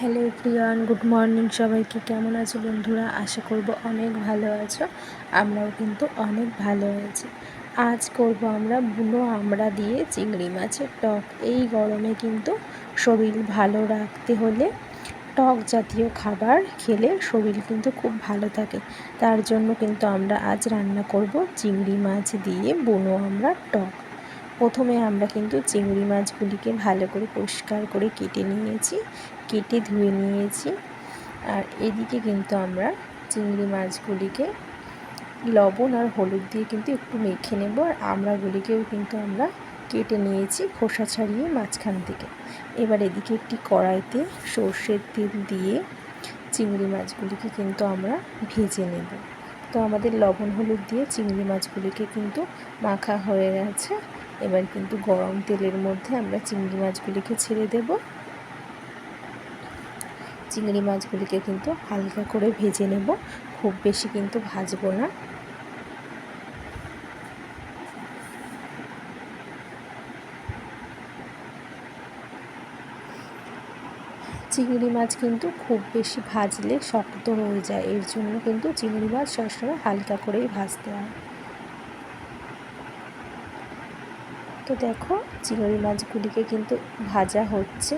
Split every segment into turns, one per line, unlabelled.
Hello Priyan, good morning সবাইকে। কেমন আছো বন্ধুরা? আশা করব অনেক ভালো আছো। আমরাও কিন্তু অনেক ভালো আছি। আজ করব আমরা বুনো আমরা দিয়ে চিংড়ি মাছের টক। এই গরমে কিন্তু শরীর ভালো রাখতে হলে টক জাতীয় খাবার খেলে শরীর কিন্তু খুব ভালো থাকে। তার জন্য কিন্তু আমরা আজ রান্না করব চিংড়ি মাছ দিয়ে বুনো আমরা টক। প্রথমে আমরা কিন্তু চিংড়ি মাছগুলিকে ভালো করে পরিষ্কার করে কেটে নিয়েছি, কেটে ধুয়ে নিয়েছি। আর এদিকে কিন্তু আমরা চিংড়ি মাছগুলিকে লবণ আর হলুদ দিয়ে কিন্তু একটু মেখে নেব আর আমড়াগুলিকেও কিন্তু আমরা কেটে নিয়েছি খোসা ছাড়িয়ে মাঝখান থেকে। এবার এদিকে একটি কড়াইতে সর্ষের তেল দিয়ে চিংড়ি মাছগুলিকে কিন্তু আমরা ভেজে নেব। তো আমাদের লবণ হলুদ দিয়ে চিংড়ি মাছগুলিকে কিন্তু মাখা হয়ে গেছে। এবার কিন্তু গরম তেলের মধ্যে আমরা চিংড়ি মাছগুলিকে ছেড়ে দেব। চিংড়ি মাছগুলিকে কিন্তু হালকা করে ভেজে নেব। খুব বেশি কিন্তু ভাজবো না। চিংড়ি মাছ কিন্তু খুব বেশি ভাজলে শক্ত হয়ে যায়। এর জন্য কিন্তু চিংড়ি মাছ সবসময় হালকা করেই ভাজতে হয়। তো দেখো, চিংড়ি মাছগুলিকে কিন্তু ভাজা হচ্ছে।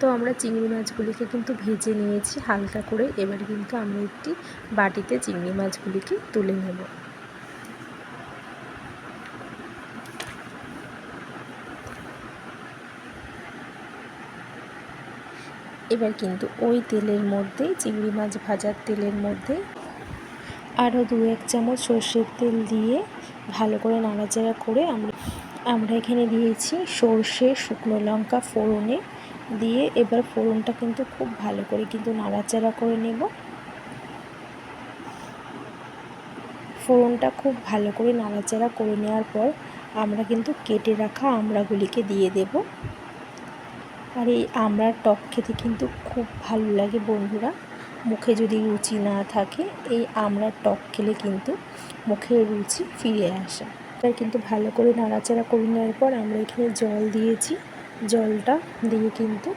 তো আমরা চিংড়ি মাছগুলিকে কিন্তু ভেজে নিয়েছি হালকা করে। এবার কিন্তু আমরা একটি বাটিতে চিংড়ি মাছগুলিকে তুলে নেব। এবার কিন্তু ওই তেলের মধ্যে, চিংড়ি মাছ ভাজার তেলের মধ্যে আরও দু এক চামচ সর্ষের তেল দিয়ে ভালো করে নাড়াচাড়া করে আমরা আমরা এখানে দিয়েছি সর্ষে, শুকনো লঙ্কা ফোড়নে দিয়ে এবার ফোড়নটা কিন্তু খুব ভালো করে কিন্তু নাড়াচাড়া করে নেব। ফোড়নটা খুব ভালো করে নাড়াচাড়া করে নেওয়ার পর আমরা কিন্তু কেটে রাখা আমড়াগুলিকে দিয়ে দেব। আর এই আমড়ার টক খেতে কিন্তু খুব ভালো লাগে বন্ধুরা। মুখে যদি রুচি না থাকে, এই আমড়ার টক খেলে কিন্তু মুখের রুচি ফিরে আসে। তাই কিন্তু ভালো করে নাড়াচাড়া করে নেওয়ার পর আমরা এখানে জল দিয়েছি। জলটা দিয়ে কিন্তু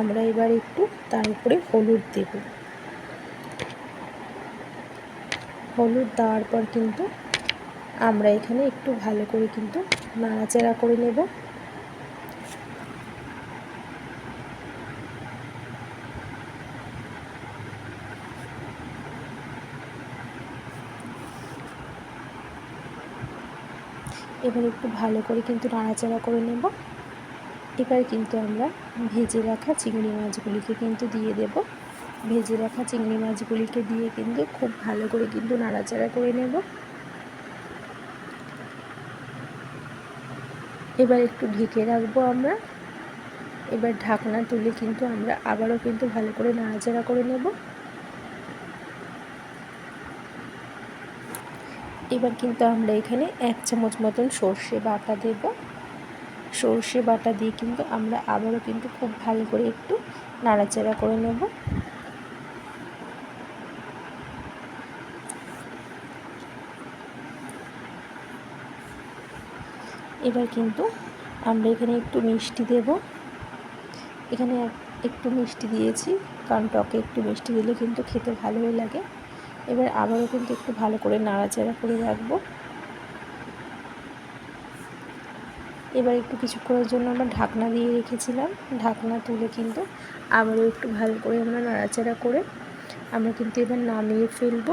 আমরা এবার একটু তার উপরে হলুদ দেব। হলুদ দেওয়ার পর কিন্তু আমরা এখানে একটু ভালো করে কিন্তু নাড়াচাড়া করে নেব। এবার একটু ভালো করে কিন্তু নাড়াচাড়া করে নেব। এবার কিন্তু আমরা ভেজে রাখা চিংড়ি মাছগুলিকে কিন্তু দিয়ে দেব। ভেজে রাখা চিংড়ি মাছগুলিকে দিয়ে কিন্তু খুব ভালো করে কিন্তু নাড়াচাড়া করে নেব। এবার একটু ঢেকে রাখব আমরা। এবার ঢাকনা তুলে কিন্তু আমরা আবারও কিন্তু ভালো করে নাড়াচাড়া করে নেব। এবার কিন্তু আমরা এখানে এক চামচ মতন সর্ষে বাটা দেব। সর্ষে বাটা দিয়ে কিন্তু আমরা আবারও কিন্তু খুব ভালো করে একটু নাড়াচাড়া করে নেব। এবার কিন্তু আমরা এখানে একটু মিষ্টি দেব। এখানে একটু মিষ্টি দিয়েছি, কারণ টকে একটু মিষ্টি দিলে কিন্তু খেতে ভালোই লাগে। এবার আবারও কিন্তু একটু ভালো করে নাড়াচাড়া করে রাখব। এবার একটু কিছুক্ষণের জন্য আমরা ঢাকনা দিয়ে রেখেছিলাম। ঢাকনা তুলে কিন্তু আবারও একটু ভালো করে আমরা নাড়াচাড়া করে আমরা কিন্তু এবার নামিয়ে ফেলব।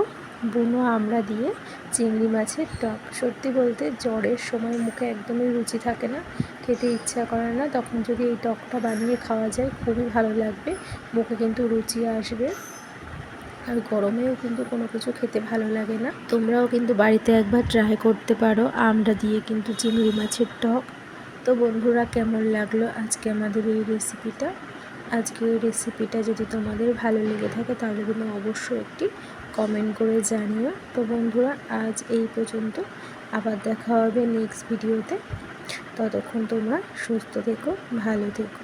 বুনো আমরা দিয়ে চিংড়ি মাছের টক। সত্যি বলতে জ্বরের সময় মুখে একদমই রুচি থাকে না, খেতে ইচ্ছা করে না। তখন যদি এই টকটা বানিয়ে খাওয়া যায়, খুবই ভালো লাগবে। মুখে কিন্তু রুচি আসবে। আর গরমেও কিন্তু কোনো কিছু খেতে ভালো লাগে না। তোমরাও কিন্তু বাড়িতে একবার ট্রাই করতে পারো। আমরা দিয়ে কিন্তু চিংড়ি মাছের টক। তো বন্ধুরা, কেমন লাগল আজকে আমাদের এই রেসিপিটা আজকে এই রেসিপিটা যদি তোমাদের ভালো লেগে থাকে, তাহলে কিন্তু অবশ্যই একটি কমেন্ট করে জানিও। তো বন্ধুরা, আজ এই পর্যন্ত। আবার দেখা হবে নেক্সট ভিডিওতে ততক্ষণ তোমরা সুস্থ থেকো, ভালো থেকো।